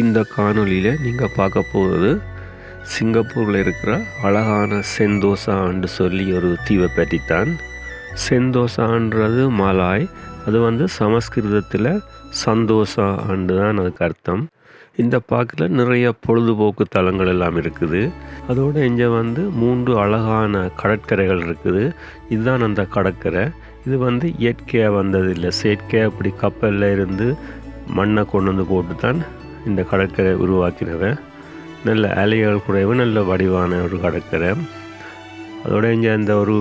இந்த காணொலியில் நீங்கள் பார்க்க போகிறது சிங்கப்பூரில் இருக்கிற அழகான செந்தோசான்னு சொல்லி ஒரு தீவை பற்றித்தான். செந்தோசான்றது மலாய் அது வந்து சமஸ்கிருதத்தில் சந்தோஷா ஆண்டு தான் அதுக்கு அர்த்தம். இந்த பார்க்கில் நிறைய பொழுதுபோக்கு தலங்கள் எல்லாம் இருக்குது. அதோடு இங்கே வந்து மூன்று அழகான கடற்கரைகள் இருக்குது. இதுதான் அந்த கடற்கரை. இது வந்து இயற்கையாக வந்தது இல்லை செயற்கையாக அப்படி கப்பலில் இருந்து மண்ணை கொண்டு வந்து போட்டு தான் இந்த கடற்கரை உருவாக்கினவன் நல்ல அலைகள் குறைவு நல்ல வடிவான ஒரு கடற்கரை. அதோட இங்கே இந்த ஒரு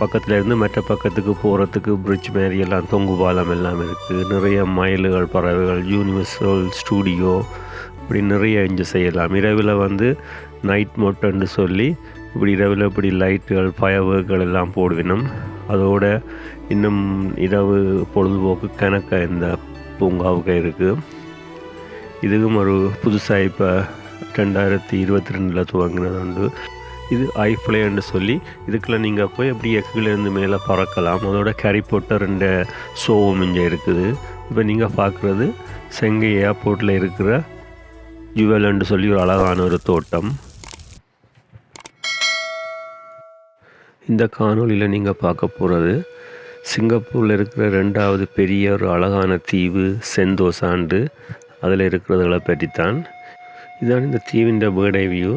பக்கத்தில் இருந்து மற்ற பக்கத்துக்கு போகிறதுக்கு பிரிட்ஜ் மாரி எல்லாம் தொங்கு பாலம் எல்லாம் இருக்குது நிறைய மயில்கள் பறவைகள் யூனிவர்சல் ஸ்டூடியோ இப்படி நிறைய இங்கே செய்யலாம். இரவில் வந்து நைட் மோட்டன்னு சொல்லி இப்படி இரவில் இப்படி லைட்டுகள் பயவர்கள் எல்லாம் போடுவினும். அதோட இன்னும் இரவு பொழுதுபோக்கு கணக்க இந்த பூங்காவுக்கு இருக்குது இதுவும் ஒரு புதுசாக இப்போ ரெண்டாயிரத்தி இருபத்தி ரெண்டில் துவங்கினது உண்டு இது ஐஃப்ளேன்னு சொல்லி இதுக்குள்ள நீங்கள் போய் அப்படியே எக்குலேருந்து மேலே பறக்கலாம். அதோட கேரி போட்ட ரெண்டு ஷோவும் இங்கே இருக்குது. இப்போ நீங்கள் பார்க்குறது செங்கை ஏர்போர்ட்டில் இருக்கிற ஜுவல்னு சொல்லி ஒரு அழகான ஒரு தோட்டம். இந்த காணொளியில் நீங்கள் பார்க்க போகிறது சிங்கப்பூரில் இருக்கிற ரெண்டாவது பெரிய ஒரு அழகான தீவு செந்தோசாண்டு அதில் இருக்கிறதுகளை பற்றித்தான். இதான் இந்த தீவின் பேர்டை வியூ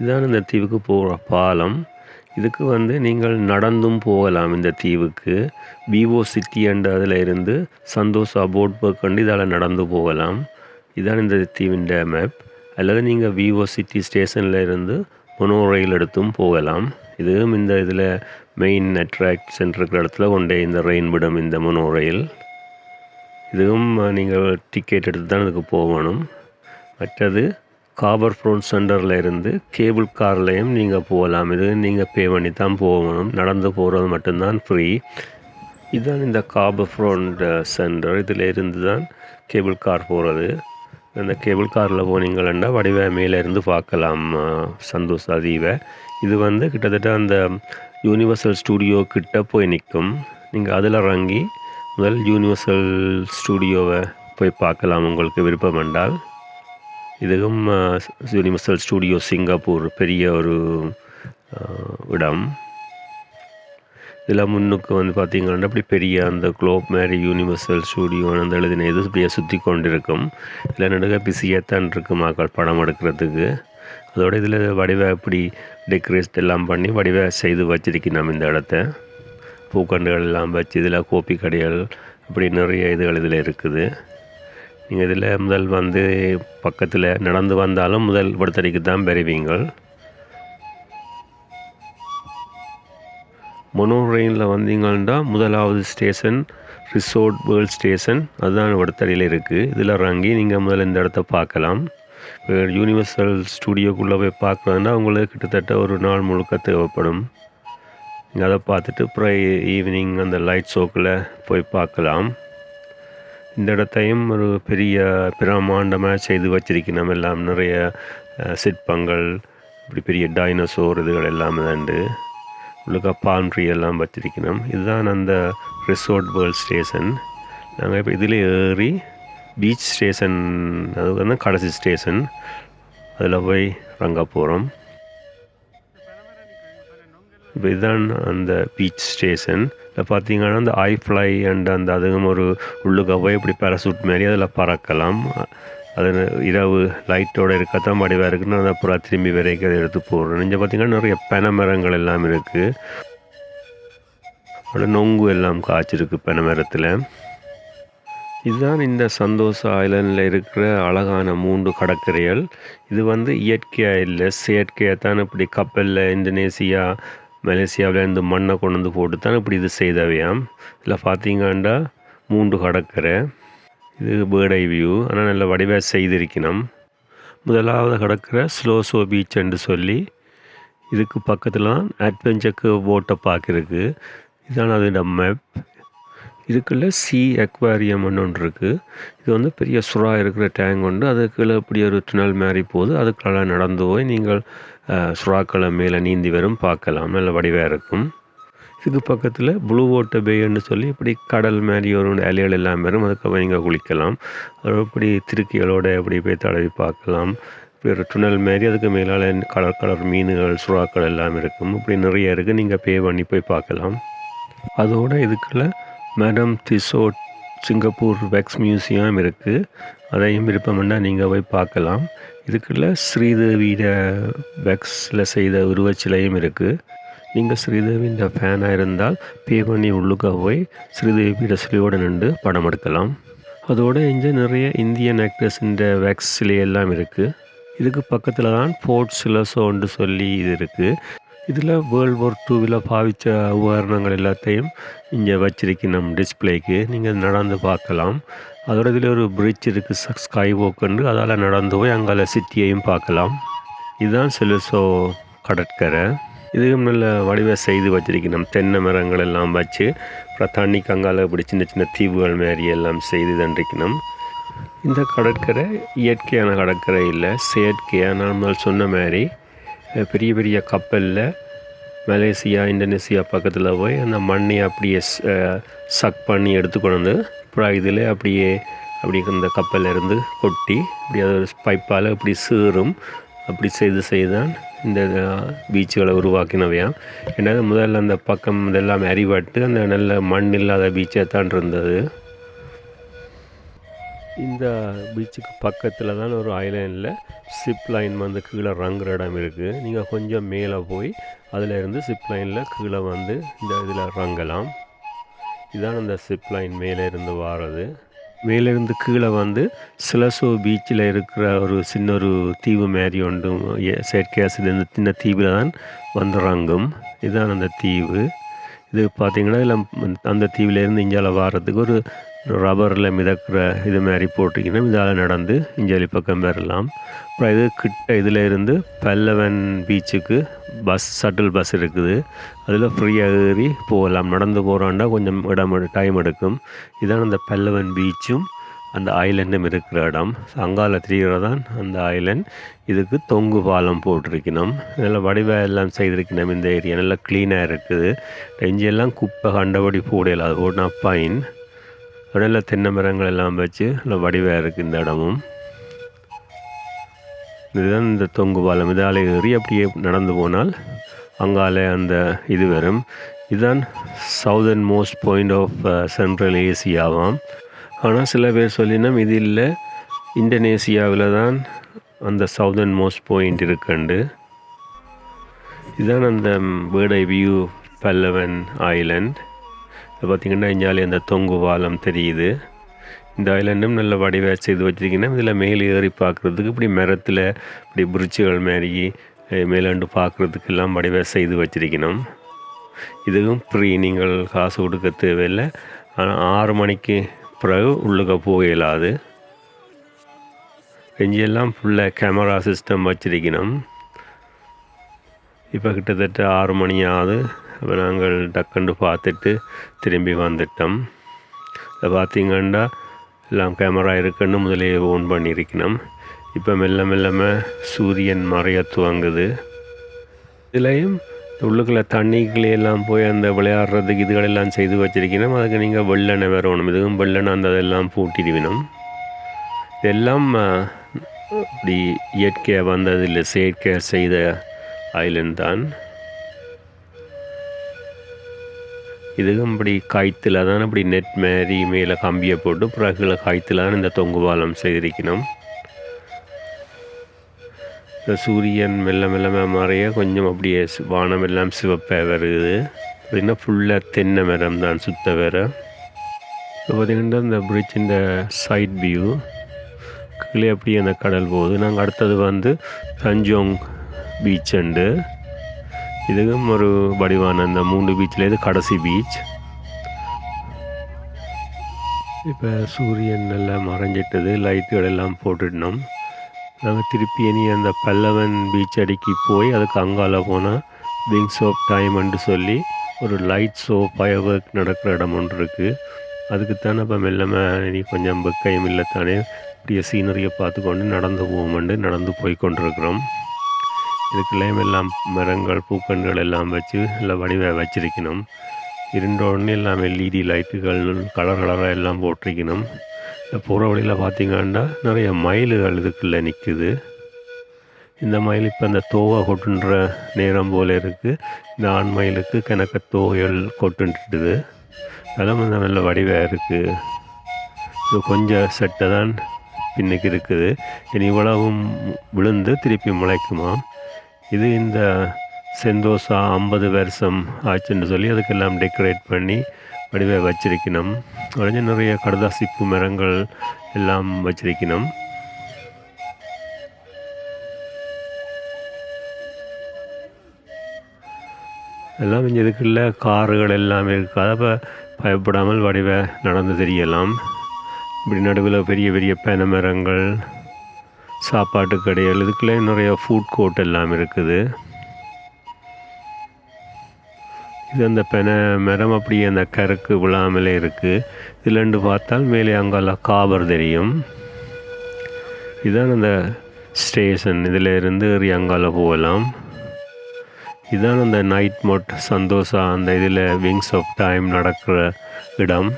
இதான் இந்த தீவுக்கு போகிற பாலம். இதுக்கு வந்து நீங்கள் நடந்தும் போகலாம் இந்த தீவுக்கு. விவோ சிட்டி அண்ட் அதில் இருந்து சந்தோஷா போட் ஒர்க் கண்டு இதால் நடந்து போகலாம். இதான் இந்த தீவின் மேப் அல்லது நீங்கள் விவோ சிட்டி ஸ்டேஷனில் இருந்து மொனோ ரயில் எடுத்தும் போகலாம். இதுவும் இந்த இதில் மெயின் அட்ராக்ஷன் இருக்கிற இடத்துல கொண்டே இந்த ரெயின் விடும் இந்த மொனோ ரயில் இதுவும் நீங்கள் டிக்கெட் எடுத்து தான் இதுக்கு போகணும். மற்றது காபர் ஃப்ரோன் சென்டரில் இருந்து கேபிள் கார்லேயும் நீங்கள் போகலாம். இது நீங்கள் பே பண்ணி தான் போகணும். நடந்து போகிறது மட்டும்தான் ஃப்ரீ இதுதான் இந்த காபர் ஃப்ரோன் சென்டர் இதில் இருந்து தான் கேபிள் கார் போகிறது அந்த கேபிள் காரில் போனீங்கன்னா வடிவ மேலே பார்க்கலாம் சந்தோஷ் அதீவை. இது வந்து கிட்டத்தட்ட அந்த யூனிவர்சல் ஸ்டூடியோ கிட்ட போய் நிற்கும். நீங்கள் அதில் இறங்கி முதல் யூனிவர்சல் ஸ்டூடியோவை போய் பார்க்கலாம். உங்களுக்கு விருப்பம் என்றால். இதுவும் யூனிவர்சல் ஸ்டூடியோ சிங்கப்பூர் பெரிய ஒரு இடம். இதில் முன்னுக்கு வந்து பார்த்திங்கன்னா அப்படி பெரிய அந்த குளோப் மாதிரி யூனிவர்சல் ஸ்டூடியோ அந்த எழுதின இது இப்படியே சுற்றி கொண்டிருக்கும். இதில் நடுக பிஸியாக தான் இருக்கு மக்கள் படம் எடுக்கிறதுக்கு. அதோட இதில் வடிவ இப்படி டெக்கரேட் எல்லாம் பண்ணி வடிவ செய்து வச்சிருக்கணும் இந்த இடத்த. பூக்கண்டுகள் எல்லாம் வச்சு இதில் கோப்பி கடைகள் இப்படி நிறைய இதுகள் இதில் இருக்குது. நீங்கள் இதில் முதல் வந்து பக்கத்தில் நடந்து வந்தாலும் முதல் படுத்தடிக்கு தான் பெறுவீங்கள் மொனோ ரயிலில் வந்தீங்கன்னா முதலாவது ஸ்டேஷன் ரிசோர்ட் வேர்ல்ட் ஸ்டேஷன் அதுதான் வடத்தடியில் இருக்குது இதில் இறங்கி நீங்கள் முதல்ல இந்த இடத்த பார்க்கலாம். யூனிவர்சல் ஸ்டூடியோக்குள்ளே போய் பார்க்குறதுன்னா உங்களுக்கு கிட்டத்தட்ட ஒரு நாள் முழுக்க தேவைப்படும். அதை பார்த்துட்டு அப்புறம் e- ஈவினிங் அந்த லைட் ஷோக்கில் போய் பார்க்கலாம். இந்த இடத்தையும் ஒரு பெரிய பிரமாண்டமாக செய்து வச்சிருக்கணும். எல்லாம் நிறைய சிற்பங்கள் இப்படி பெரிய டைனோசோர் இதுகள் எல்லாமே உண்டு. உள்ளுக்க ட்ரீ எல்லாம் வச்சிருக்கணும். இதுதான் அந்த ரிசோர்ட் வேர்ல்ட் ஸ்டேஷன் நாங்கள் இப்போ இதில் ஏறி பீச் ஸ்டேஷன் அது வந்து கடைசி ஸ்டேஷன் அதில் போய் ரங்க போகிறோம் இப்போ இதுதான் அந்த பீச் ஸ்டேஷன் இதில் பார்த்தீங்கன்னா அந்த ஐ ஃப்ளை அண்ட் அந்த அதுவும் ஒரு உள்ளுக்க போய் இப்படி பேராசூட் மாரி அதில் பறக்கலாம். அது இரவு லைட்டோடு இருக்கத்தான் வடிவாக இருக்குன்னு அதை அப்புறம் திரும்பி வரைக்கும் அதை எடுத்து போடுறோம். இங்கே பார்த்தீங்கன்னா நிறைய பனை மரங்கள் எல்லாம் இருக்குது அதோட நொங்கு எல்லாம் காய்ச்சிருக்கு பனை மரத்தில் இதுதான் இந்த சந்தோஷ ஐலண்டில் இருக்கிற அழகான மூன்று கடற்கரைகள். இது வந்து இயற்கையாக இல்லை செயற்கையாக தான் இப்படி கப்பலில் இந்தோனேசியா மலேசியாவில் இந்த மண்ணை கொண்டு வந்து போட்டு தான் இப்படி இது செய்தவையாம். இதில் பார்த்தீங்கன்னா மூன்று கடற்கரை. இது பேர்ட் ஐ வியூ ஆனால் நல்ல வடிவாக செய்திருக்கணும் முதலாவது கடற்கரை ஸ்லோசோ பீச் என்று சொல்லி இதுக்கு பக்கத்தில் அட்வென்ச்சருக்கு போட்டை பார்க்குறக்கு இதான் அதோட மேப் இதுக்குள்ள சி அக்வாரியம் ஒன்று இருக்குது இது வந்து பெரிய சுறா இருக்கிற டேங்க் உண்டு. அதுக்குள்ளே இப்படி ஒரு துணல் மாதிரி போகுது. அதுக்குள்ள நடந்து போய் நீங்கள் சுறாக்களை மேலே நீந்தி வரும். பார்க்கலாம். நல்ல வடிவாக இருக்கும். இதுக்கு பக்கத்தில் ப்ளூ ஓட்ட பேன்னு சொல்லி இப்படி கடல் மாதிரி ஒரு அலைகள் எல்லாம் வரும். அதுக்கப்புறம் இங்கே குளிக்கலாம். அது இப்படி திருக்கிகளோட இப்படி போய் தடவி பார்க்கலாம். இப்படி ஒரு துணல் மாதிரி அதுக்கு மேலால் கலர் கலர் மீன்கள் சுறாக்கள் எல்லாம் இருக்கும். இப்படி நிறைய இருக்குது நீங்கள் பே பண்ணி போய் பார்க்கலாம். அதோட இதுக்குள்ள Madame Tussauds Singapore wax museum இருக்குது அதையும் விருப்பம்னா நீங்கள் போய் பார்க்கலாம். இதுக்குள்ள ஸ்ரீதேவியோட வெக்ஸில் செய்த உருவச்சிலையும் இருக்குது நீங்கள் ஸ்ரீதேவியின் ஃபேனாக இருந்தால் பே பண்ணி உள்ளுக்க போய் ஸ்ரீதேவியோட சிலையோடு நின்று படம் எடுக்கலாம். அதோடு இங்கே நிறைய இந்தியன் ஆக்டர்ஸின் வேக்ஸ் சிலை எல்லாம் இருக்குது இதுக்கு பக்கத்தில் தான் ஃபோர்ட் சிலசோன்னு சொல்லி இது இருக்குது இதில் வேர்ல்டு வார் டூவில் பாவித்த உபகரணங்கள் எல்லாத்தையும் இங்கே வச்சிருக்கணும் டிஸ்பிளேக்கு நீங்கள் நடந்து பார்க்கலாம். அதோட இதில் ஒரு பிரிட்ஜ் இருக்குது ஸ்கை வாக்குன்னு அதால் நடந்து போய் அங்கால சிட்டியையும் பார்க்கலாம். இதுதான் செலுசோ கடற்கரை. இதுவும் நல்ல வடிவ செய்து வச்சிருக்கணும் தென்னை மரங்கள் எல்லாம் வச்சு அப்புறம் தண்ணிக்கு அங்கால இப்படி சின்ன சின்ன தீவுகள் மாதிரி எல்லாம் செய்து தண்டிக்கணும் இந்த கடற்கரை இயற்கையான கடற்கரை இல்லை செயற்கையாக நார்மல் சொன்ன மாதிரி பெரிய பெரிய கப்பலில் மலேசியா இந்தோனேசியா பக்கத்தில் போய் அந்த மண்ணை அப்படியே சக் பண்ணி எடுத்துக்கொண்டு வந்து அப்புறம் இதில் அப்படியே அப்படி இந்த கப்பலிருந்து கொட்டி இப்படி அது ஒரு பைப்பால் இப்படி சீறும் அப்படி செய்து செய்தான் இந்த பீச்சுகளை உருவாக்கினவையாம் ஏன்னா முதல்ல அந்த பக்கம் இதெல்லாம் அறிவாட்டு அந்த நல்ல மண் இல்லாத பீச்சாக தான் இருந்தது. இந்த பீச்சுக்கு பக்கத்தில் தான் ஒரு ஐலேண்டில் சிப் லைன் வந்து கீழே ரங்குற இடம் இருக்குது நீங்கள் கொஞ்சம் மேலே போய் அதில் இருந்து சிப் லைனில் கீழே வந்து இந்த இதில் ரங்கலாம் இதான் அந்த சிப் லைன் மேலே இருந்து வாரது. மேலேருந்து கீழே வந்து சிலசோ பீச்சில் இருக்கிற ஒரு சின்ன ஒரு தீவு மாரி ஒன்றும் செயற்கையாக இந்த சின்ன தீவில் தான் வந்து ரங்கும் இதுதான் அந்த தீவு. இது பார்த்திங்கன்னா இதில் அந்த தீவிலேருந்து இந்தியாவில் வாரத்துக்கு ஒரு ரப்பரில் மிதக்கிற இது மாதிரி போட்டிங்கன்னா இதால் நடந்து இஞ்சலி பக்கம் வரலாம். அப்புறம் இது கிட்ட இதில் இருந்து பல்லவன் பீச்சுக்கு பஸ் ஷட்டில் பஸ் இருக்குது. அதில் ஃப்ரீயாக ஏறி போகலாம். நடந்து போகிறாண்டா கொஞ்சம் இடம் டைம் எடுக்கும். இதான் அந்த பல்லவன் பீச்சும் அந்த ஐலண்டும் இருக்கிற இடம். அங்கால தெரிகிறதான் அந்த ஐலண்ட் இதுக்கு தொங்கு பாலம் போட்டிருக்கணும். நல்ல வடிவ எல்லாம் செய்திருக்கணும் இந்த ஏரியா நல்லா க்ளீனாக இருக்குது. எல்லாம் குப்பை கண்டபடி போடையில் அது போட்டா பைன் இடையில தென்னை மரங்கள் எல்லாம் வச்சு நல்ல வடிவாக இருக்குது இந்த இடமும். இதுதான் இந்த தொங்கு பாலம். இதால் ஏறி அப்படியே நடந்து போனால் அங்காலே அந்த இது வரும். இதுதான் southernmost point of central ஏசியாவாம் ஆனால் சில பேர் சொல்லினோம் இது இல்லை. இந்தோனேசியாவில் தான் அந்த சவுதர்ன் மோஸ்ட் பாயிண்ட் இருக்குண்டு. இதுதான் அந்த வேர்டை வியூ பல்லவன் ஐலண்ட் இது பார்த்திங்கன்னா இஞ்சாலே அந்த தொங்கு பாலம் தெரியுது. இந்த ஐலண்டும் நல்ல வடிவாக செய்து வச்சுருக்கீங்கன்னா இதில் மேலே ஏறி பார்க்குறதுக்கு இப்படி மரத்தில் இப்படி பிரிட்ஜுகள் மாரி மேலாண்டு பார்க்குறதுக்கெல்லாம் வடிவாக செய்து வச்சிருக்கணும். இதுவும் ஃப்ரீ நீங்கள் காசு கொடுக்க தேவையில்லை. ஆனால் ஆறு மணிக்கு பிறகு உள்ளுக்க போக இயலாது. எல்லாம் ஃபுல்லாக கேமரா சிஸ்டம் வச்சிருக்கணும். இப்போ கிட்டத்தட்ட ஆறு மணி ஆகுது அப்போ நாங்கள் டக்குன்னு பார்த்துட்டு திரும்பி வந்துட்டோம். இதை பார்த்தீங்கன்னா எல்லாம் கேமரா இருக்குன்னு முதலே ஓன் பண்ணியிருக்கணும். இப்போ மெல்ல மெல்லமே சூரியன் மறைய துவங்குது. இதுலேயும் உள்ளுக்குள்ள தண்ணிக்குள்ளே எல்லாம் போய் அந்த விளையாடுறதுக்கு இதுகளெல்லாம் செய்து வச்சிருக்கணும். அதுக்கு நீங்கள் வெள்ளனை வரணும். இதுவும் வெள்ளெண்ணெய் அந்த இதெல்லாம் பூட்டிடுவினும். இதெல்லாம் இப்படி இயற்கையாக வந்ததில்லை செயற்கையாக செய்த ஐலண்ட் தான். இதுவும் இப்படி காய்த்தில் தான் இப்படி நெட் மாரி மேலே கம்பியை போட்டு பிறகுல காய்த்தில் தான் இந்த தொங்கு பாலம் செய்திருக்கணும். இந்த சூரியன் மெல்ல மெல்ல மறைய கொஞ்சம் அப்படியே வானம் எல்லாம் சிவப்பாக வருது. அப்படின்னா ஃபுல்லாக தென்னை மரம் தான் சுத்த வேற. இப்போ பார்த்தீங்கன்னா இந்த பிரிட்ஜ் இந்த சைட் வியூ கீழே அப்படியே அந்த கடல் போகுது. நாங்கள் அடுத்தது வந்து தஞ்சோங் பீச் அண்டு இதுவும் ஒரு வடிவான அந்த மூன்று பீச்சில் இது கடைசி பீச் இப்போ சூரியன் நல்லா மறைஞ்சிட்டது லைட்டுகள் எல்லாம் போட்டுட்டோம் நாங்கள் திருப்பி இனி அந்த பல்லவன் பீச் அடிக்கி போய் அதுக்கு அங்கால போனால் விங்ஸ் ஆஃப் டைம்னு சொல்லி ஒரு லைட் ஷோ ஃபயர் ஒர்க் நடக்கிற இடம் ஒன்று இருக்குது அதுக்குத்தானே இப்போ மெல்லமே இனி கொஞ்சம் வெக்கையும் இல்லைத்தானே அப்படியே சீனரியை பார்த்து கொண்டு நடந்து போவோம்ண்டு நடந்து போய் கொண்டிருக்கிறோம். இதுக்குள்ளேயும் எல்லாம் மரங்கள் பூக்கன்கள் எல்லாம் வச்சு நல்லா வடிவ வச்சிருக்கணும். இருண்ட உடனே எல்லாம் எல்இடி லைட்டுகள் கலர் கலராக எல்லாம் போட்டிருக்கணும். இந்த போகிற வழியில் பார்த்தீங்கன்னா நிறைய மயில்கள் இதுக்குள்ளே நிற்குது இந்த மயில் இப்போ இந்த தோகை கொட்டுன்ற நேரம் போல் இருக்குது இந்த ஆண் மயிலுக்கு கணக்க தோகைகள் கொட்டுன்ட்டுது அதெல்லாம் வந்து நல்ல வடிவாக இருக்குது இது கொஞ்சம் செட்டை தான் பின்னுக்கு இருக்குது. இனி இவ்வளவும் விழுந்து திருப்பி முளைக்குமா இது இந்த செந்தோசா ஐம்பது வருஷம் ஆச்சுன்னு சொல்லி அதுக்கெல்லாம் டெக்கரேட் பண்ணி வடிவை வச்சிருக்கணும். உடனே நிறைய கடதாசிப்பு மரங்கள் எல்லாம் வச்சிருக்கணும். எல்லாம் இங்கே இதுக்குள்ள காருகள் எல்லாம் இருக்குது அதை பயப்படாமல் வடிவ நடந்து தெரியலாம். இப்படி நடுவில் பெரிய பெரிய பேன மரங்கள் சாப்பாட்டு கடைகள் இதுக்குள்ளே நிறைய ஃபுட் கோர்ட் எல்லாம் இருக்குது. இது அந்த பெனை மரம் அப்படியே அந்த கருக்கு விழாமலே இருக்குது இதுலண்டு பார்த்தால் மேலே அங்கால காபர் தெரியும். இதுதான் அந்த ஸ்டேஷன் இதில் இருந்து ஏறி அங்கால போகலாம். இதுதான் அந்த நைட் மோட் சந்தோஷா அந்த இதில் விங்ஸ் ஆஃப் டைம் நடக்கிற இடம்.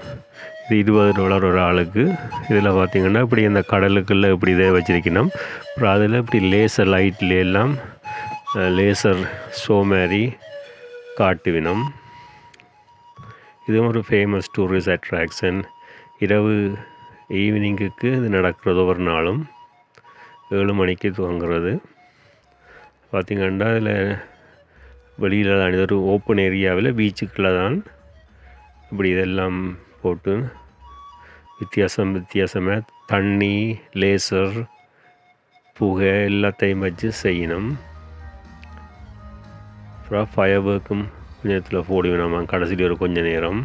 இது இருபது டாலர் ஒரு ஆளுக்கு. இதில் பார்த்தீங்கன்னா இப்படி இந்த கடலுக்குள்ளே இப்படி இதை வச்சுருக்கணும். அப்புறம் அதில் இப்படி லேசர் லைட்ல எல்லாம் லேசர் ஷோ மாதிரி காட்டுவினம். இதுவும் ஒரு ஃபேமஸ் டூரிஸ்ட் அட்ராக்ஷன் இரவு ஈவினிங்குக்கு இது நடக்கிறது ஒவ்வொரு நாளும். ஏழு மணிக்கு துவங்குறது. பார்த்திங்கன்னா அதில் வெளியில் தான் இது ஒரு ஓப்பன் ஏரியாவில் பீச்சுக்குள்ளே தான் இப்படி இதெல்லாம் போட்டு வித்தியாசம் வித்தியாசமாக தண்ணி லேசர் புகை எல்லாத்தையும் வச்சு செய்யணும். அப்புறம் ஃபயர் ஒர்க்கும் கொஞ்ச நேரத்தில் போடுவோம் நம்ம கடைசியில் ஒரு கொஞ்ச நேரம்.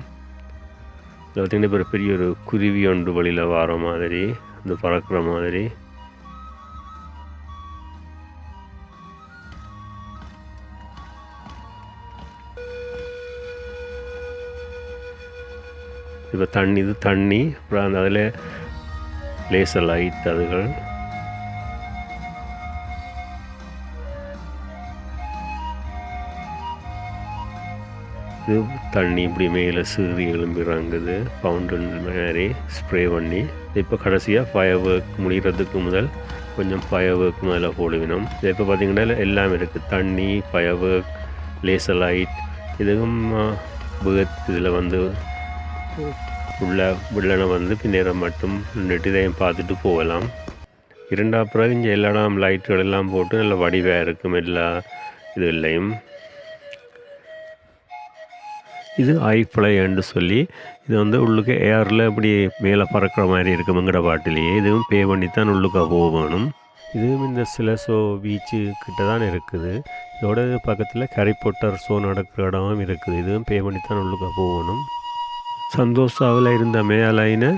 இதில் பார்த்திங்கன்னா இப்போ ஒரு பெரிய ஒரு குருவி ஒன்று வழியில் வர மாதிரி அந்த பறக்கிற மாதிரி. இப்போ தண்ணி இது தண்ணி. அப்புறம் அந்த அதில் லேசர் லைட் அதுகள். இது தண்ணி இப்படி மேலே சீறி எழும்பிறாங்குது ஃபவுண்டன் மாதிரி ஸ்ப்ரே பண்ணி. இப்போ கடைசியாக ஃபயர் ஒர்க் முடிகிறதுக்கு முதல் கொஞ்சம் ஃபயர் ஒர்க் முதல்ல போடுவினோம் இது இப்போ பார்த்தீங்கன்னா எல்லாமே இருக்குது. தண்ணி ஃபயர் ஒர்க் லேசர் லைட் இதுவும் பேர்த் இதில் வந்து உள்ள வில்லனை வந்து பின்னேறம் மட்டும் நின்றுட்டு இதையும் பார்த்துட்டு போகலாம். இரண்டா பிறகு இங்கே எல்லா லைட்டுகள் எல்லாம் போட்டு நல்ல வடிவாக இருக்கும் எல்லா இது இல்லையும் இது ஐஃப்ளைன்னு சொல்லி இது வந்து உள்ளுக்கு ஏரில் இப்படி மேலே பறக்கிற மாதிரி இருக்கும் எங்கட பாட்டிலேயே. இதுவும் பே பண்ணி தான் உள்ளுக்க போகணும் இதுவும் இந்த சிலசோ பீச்சு கிட்ட தான் இருக்குது. இதோட பக்கத்தில் கரிப்பொட்டர் ஷோ நடக்கிற இடமும் இருக்குது. இதுவும் பே பண்ணி தான் உள்ளுக்க போகணும். சந்தோஷாவில் இருந்த மேலைனை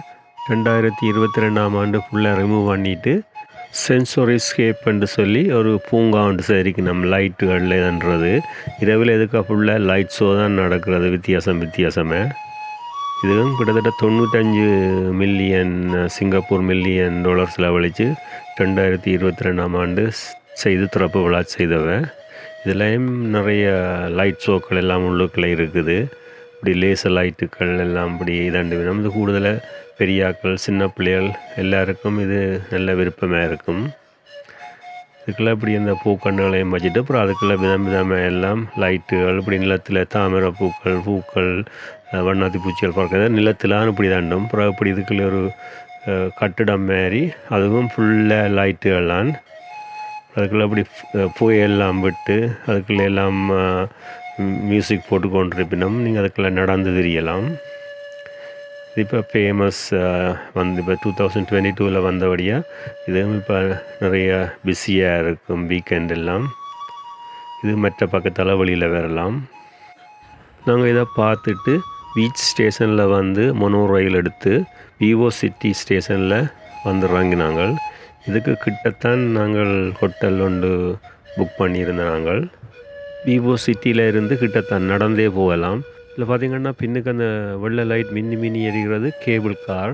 ரெண்டாயிரத்தி இருபத்தி ரெண்டாம் ஆண்டு ஃபுல்லாக ரிமூவ் பண்ணிவிட்டு சென்சோரிஸ்கேப்னு சொல்லி ஒரு பூங்கா ஒன்று சரிக்கு நம்ம லைட்டுகள்லன்றது இரவில் எதுக்காக ஃபுல்லாக லைட் ஷோ தான் நடக்கிறது வித்தியாசம் வித்தியாசமே. இதுவும் கிட்டத்தட்ட தொண்ணூத்தஞ்சு மில்லியன் சிங்கப்பூர் மில்லியன் டாலர் செலவழித்து ரெண்டாயிரத்தி இருபத்தி ரெண்டாம் ஆண்டு செய்து திறப்பு விழா செய்தவன் இதுலேயும் நிறைய லைட் ஷோக்கள் எல்லாம் உள்ளுக்குள்ளே இருக்குது. இப்படி லேசர் லைட்டுக்கள் எல்லாம் இப்படி இதாண்டு வேணும் இது கூடுதலாக பெரியாக்கள் சின்ன பிள்ளைகள் எல்லாருக்கும் இது நல்ல விருப்பமாக இருக்கும். இதுக்கெல்லாம் இப்படி இந்த பூக்கண்ணுகளையும் வச்சுட்டு அப்புறம் அதுக்குள்ளே விதம் விதமாக எல்லாம் லைட்டுகள் இப்படி நிலத்தில் தாமரை பூக்கள் பூக்கள் வண்ணாத்தி பூச்சிகள் பார்க்குறது நிலத்திலான்னு இப்படி தாண்டும். அப்புறம் இப்படி இதுக்குள்ள ஒரு கட்டிடம் மாதிரி அதுவும் ஃபுல்லாக லைட்டுகளான் அதுக்குள்ளே அப்படி புகையெல்லாம் விட்டு அதுக்குள்ளே எல்லாம் மியூசிக் போட்டு கொண்டிருப்பினும் நீங்கள் அதுக்குள்ளே நடந்து தெரியலாம். இப்போ ஃபேமஸ் வந்து இப்போ டூ தௌசண்ட் டுவெண்ட்டி டூவில் வந்தபடியாக இதுவும் இப்போ நிறைய பிஸியாக இருக்கும் வீக்கெண்ட் எல்லாம். இது மற்ற பக்கத்தால் வழியில் வரலாம். நாங்கள் இதை பார்த்துட்டு பீச் ஸ்டேஷனில் வந்து மொனோ ரயில் எடுத்து விவோ சிட்டி ஸ்டேஷனில் வந்துடுறாங்க நாங்கள் இதுக்கு கிட்டத்தான் நாங்கள் ஹோட்டல் ஒன்று புக் பண்ணியிருந்தோம் நாங்கள் விவோ சிட்டியில் இருந்து கிட்டத்தான் நடந்தே போகலாம். இதில் பார்த்திங்கன்னா பின்னுக்கு அந்த வெள்ளை லைட் மின்னி மின்னி எரிகிறது கேபிள் கார்.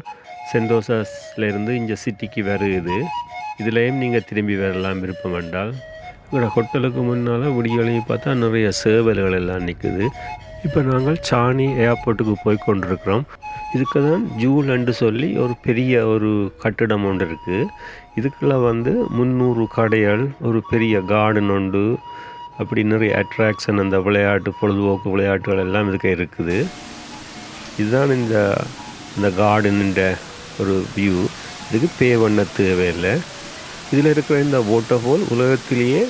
சென்டோசாஸ்லேருந்து இங்கே சிட்டிக்கு வருது இதுலேயும் நீங்கள் திரும்பி வரலாம் விருப்பம் என்றால். எங்களோட ஹோட்டலுக்கு முன்னால் விடியலையும் பார்த்தா நிறைய சேவல்கள் எல்லாம் நிற்குது இப்போ நாங்கள் சாணி ஏர்போர்ட்டுக்கு போய் கொண்டிருக்கிறோம். இதுக்கு தான் ஜூலண்டு சொல்லி ஒரு பெரிய ஒரு கட்டிடம் ஒன்று இருக்குது இதுக்குள்ள வந்து முந்நூறு கடைகள் ஒரு பெரிய கார்டன் உண்டு. அப்படி நிறைய அட்ராக்ஷன் அந்த விளையாட்டு பொழுதுபோக்கு விளையாட்டுகள் எல்லாம் இதுக்கு இருக்குது. இதுதான் இந்த இந்த கார்டனுன்ற ஒரு வியூ இதுக்கு பே பண்ண தேவையில்லை. இதில் இருக்கிற இந்த வாட்டர்ஃபால் உலகத்திலேயே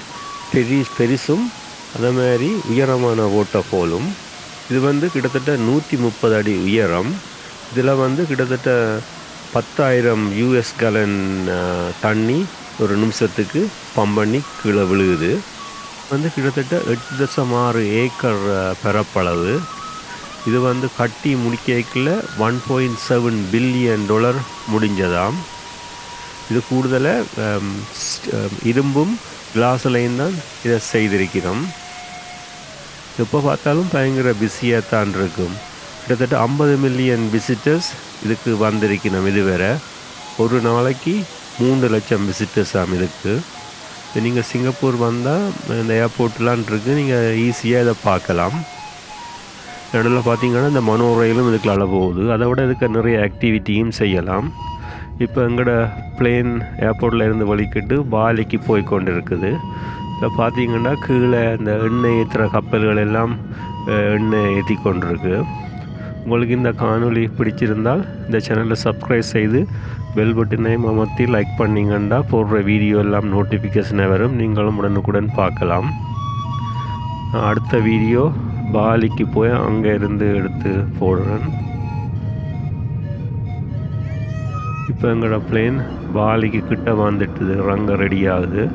பெரிய பெரிசும் அதே மாதிரி உயரமான வாட்டர்ஃபாலும் இது வந்து கிட்டத்தட்ட நூற்றி முப்பது அடி உயரம். இதில் வந்து கிட்டத்தட்ட பத்தாயிரம் யூஎஸ் கலன் தண்ணி ஒரு நிமிஷத்துக்கு பம்பண்ணி கீழே விழுகுது. வந்து கிட்டத்தட்ட எட்டு தசம் ஆறு ஏக்கர் பெறப்பளவு பரப்பளவு. இது வந்து கட்டி முடிக்கல one point seven billion dollar முடிஞ்சதாம். இது கூடுதலாக இரும்பும் கிளாஸ்லையும் தான் இதை செய்திருக்கிறோம். எப்போ பார்த்தாலும் பயங்கர பிஸியாக தான் இருக்கும். கிட்டத்தட்ட ஐம்பது மில்லியன் விசிட்டர்ஸ் இதுக்கு வந்திருக்கணும் இதுவரை. ஒரு நாளைக்கு மூன்று லட்சம் விசிட்டர்ஸ் ஆம் இருக்குது நீங்கள் சிங்கப்பூர் வந்தால் இந்த ஏர்போர்ட்லாம் இருக்குது நீங்கள் ஈஸியாக இதை பார்க்கலாம். நடுவில் பார்த்தீங்கன்னா இந்த மனோ ரயிலும் இதுக்குள்ள போகுது. அதை விட இதுக்கு நிறைய ஆக்டிவிட்டியும் செய்யலாம். இப்போ எங்களோட பிளேன் ஏர்போர்ட்டில் இருந்து வலிக்கிட்டு பாலிக்கு போய் கொண்டு இருக்குது இப்போ பார்த்தீங்கன்னா கீழே இந்த எண்ணெய் ஏற்றுற கப்பல்கள் எல்லாம் எண்ணெய் ஏற்றி கொண்டிருக்கு. உங்களுக்கு இந்த காணொலி பிடிச்சிருந்தால் இந்த சேனலை சப்ஸ்கிரைப் செய்து பெல் பட்டனையும் அமர்த்தி லைக் பண்ணிங்கன்னா போடுற வீடியோ எல்லாம் நோட்டிஃபிகேஷனை வரும். நீங்களும் உடனுக்குடன் பார்க்கலாம். அடுத்த வீடியோ பாலிக்கு போய் அங்கே இருந்து எடுத்து போடுறேன். இப்போ எங்களோட பிளேன் பாலிக்கு கிட்ட வந்துட்டுது. ரங்க ரெடி ஆகுது.